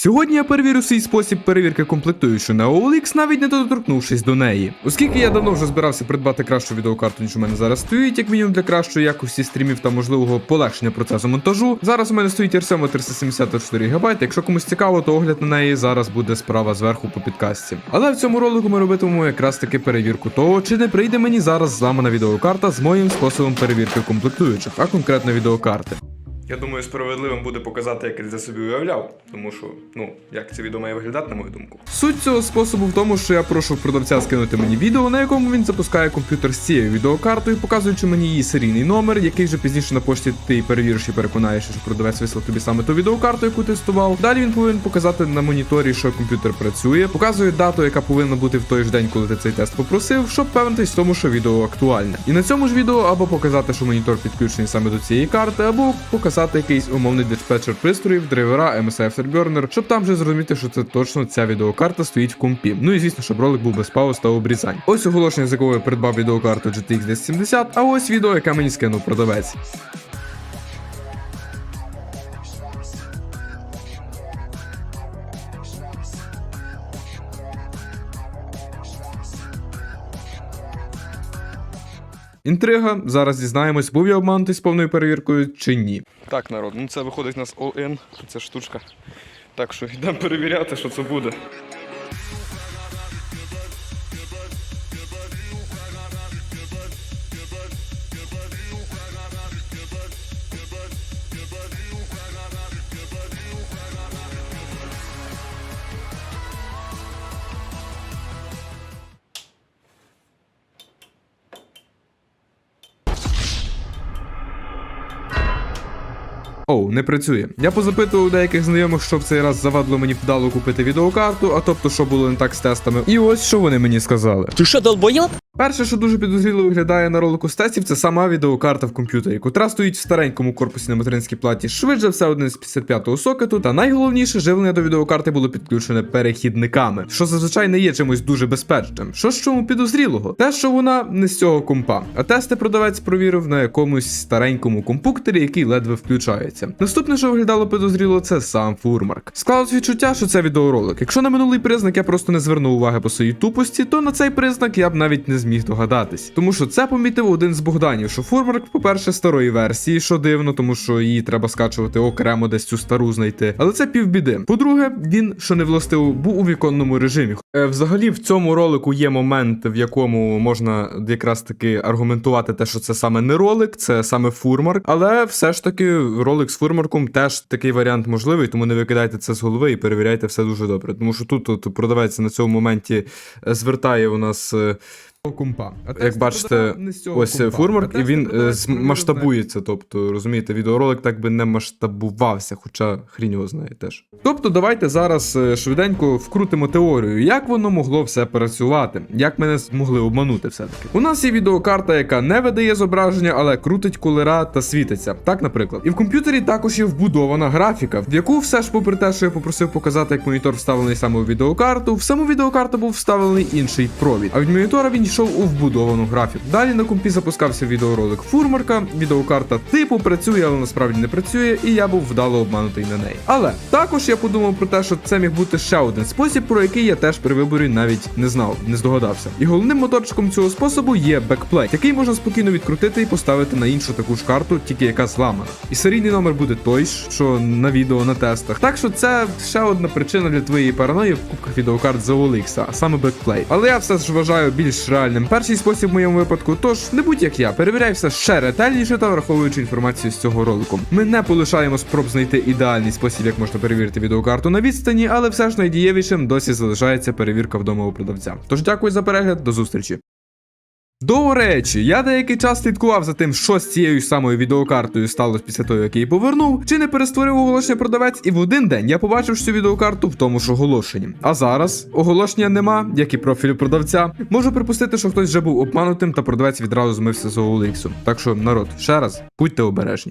Сьогодні я перевірю свій спосіб перевірки комплектуючої на OLX, навіть не доторкнувшись до неї. Оскільки я давно вже збирався придбати кращу відеокарту, ніж у мене зараз стоїть, як мінімум для кращої якості стрімів та можливого полегшення процесу монтажу. Зараз у мене стоїть RCM 374 ГБ. Якщо комусь цікаво, то огляд на неї зараз буде справа зверху по підкасті. Але в цьому ролику ми робитимемо якраз таки перевірку того, чи не прийде мені зараз зламана відеокарта з моїм способом перевірки комплектуючих, а конкретно відеокарти. Я думаю, справедливим буде показати, як я це собі уявляв, тому що, ну, як це відео має виглядати, на мою думку. Суть цього способу в тому, що я прошу продавця скинути мені відео, на якому він запускає комп'ютер з цією відеокартою, показуючи мені її серійний номер, який вже пізніше на пошті ти перевіриш і переконаєшся, що продавець вислав тобі саме ту відеокарту, яку ти тестував. Далі він повинен показати на моніторі, що комп'ютер працює, показує дату, яка повинна бути в той ж день, коли ти цей тест попросив, щоб впевнитись в тому, що відео актуальне. І на цьому ж відео або показати, що монітор підключений саме до цієї карти, або показати якийсь умовний диспетчер пристроїв, драйвера, MSI Afterburner, щоб там вже зрозуміти, що це точно ця відеокарта стоїть в компі. Ну і звісно, щоб ролик був без пауз та обрізань. Ось оголошення, з якого я придбав відеокарту GTX 1070, а ось відео, яке мені скинув продавець. Інтрига, зараз дізнаємось, був я обманутий з повною перевіркою чи ні. Так, народ, ну це виходить у нас all-in, штучка. Так що йдемо перевіряти, що це буде. Оу, не працює. Я позапитував деяких знайомих, що в цей раз завадло мені вдало купити відеокарту, а тобто, що було не так з тестами. І ось що вони мені сказали. Ти що, долбойоб? Перше, що дуже підозріло виглядає на ролику з тестів, це сама відеокарта в комп'ютері, котра стоїть в старенькому корпусі на материнській платі, швидше все один з 55-го сокету, та найголовніше, живлення до відеокарти було підключене перехідниками, що зазвичай не є чимось дуже безпечним. Що ж чому підозрілого? Те, що вона не з цього компа, а тести продавець провірив на якомусь старенькому компуктері, який ледве включається. Наступне, що виглядало підозріло, це сам фурмарк. Склалось відчуття, що це відеоролик. Якщо на минулий признак я просто не звернув уваги по своїй тупості, то на цей признак я б навіть не зміг догадатись. Тому що це помітив один з Богданів, що фурмарк, по-перше, старої версії, що дивно, тому що її треба скачувати окремо десь цю стару знайти. Але це півбіди. По-друге, він, що не властиво, був у віконному режимі. Е, взагалі, в цьому ролику є момент, в якому можна якраз таки аргументувати те, що це саме не ролик, це саме фурмарк. Але все ж таки ролик з фурмарком теж такий варіант можливий, тому не викидайте це з голови і перевіряйте все дуже добре. Тому що тут, тут продавець на цьому моменті е, звертає у нас. Компа. Як бачите, ось е, фурмарк, і він е, масштабується. Тобто, розумієте, відеоролик так би не масштабувався, хоча хрінь його знає теж. Тобто, давайте зараз е, швиденько вкрутимо теорію, як воно могло все працювати, як мене змогли обманути все-таки. У нас є відеокарта, яка не видає зображення, але крутить кулера та світиться. Так, наприклад. І в комп'ютері також є вбудована графіка, в яку все ж, попри те, що я попросив показати, як монітор вставлений саме у відеокарту, в саму відеокарту був вставлений інший провід. А від монітора він йшов у вбудовану графіку. Далі на компі запускався відеоролик фурмарка, відеокарта типу працює, але насправді не працює, і я був вдало обманутий на неї. Але також я подумав про те, що це міг бути ще один спосіб, про який я теж при виборі навіть не знав, не здогадався. І головним моторчиком цього способу є бекплей, який можна спокійно відкрутити і поставити на іншу таку ж карту, тільки яка зламана. І серійний номер буде той, що на відео на тестах. Так що це ще одна причина для твоєї параної в кубках відеокарт за OLX, а саме бекплей. Але я все ж вважаю більш реальним перший спосіб в моєму випадку. Тож не будь як я, перевіряй все ще ретельніше та враховуючи інформацію з цього ролику. Ми не полишаємо спроб знайти ідеальний спосіб, як можна перевірити відеокарту на відстані, але все ж найдієвішим досі залишається перевірка вдома у продавця. Тож дякую за перегляд, до зустрічі. До речі, я деякий час слідкував за тим, що з цією самою відеокартою сталося після того, як її повернув, чи не перестворив оголошення продавець, і в один день я побачив цю відеокарту в тому ж оголошенні. А зараз оголошення нема, як і профілю продавця. Можу припустити, що хтось вже був обманутим, та продавець відразу змився з OLX. Так що, народ, ще раз, будьте обережні.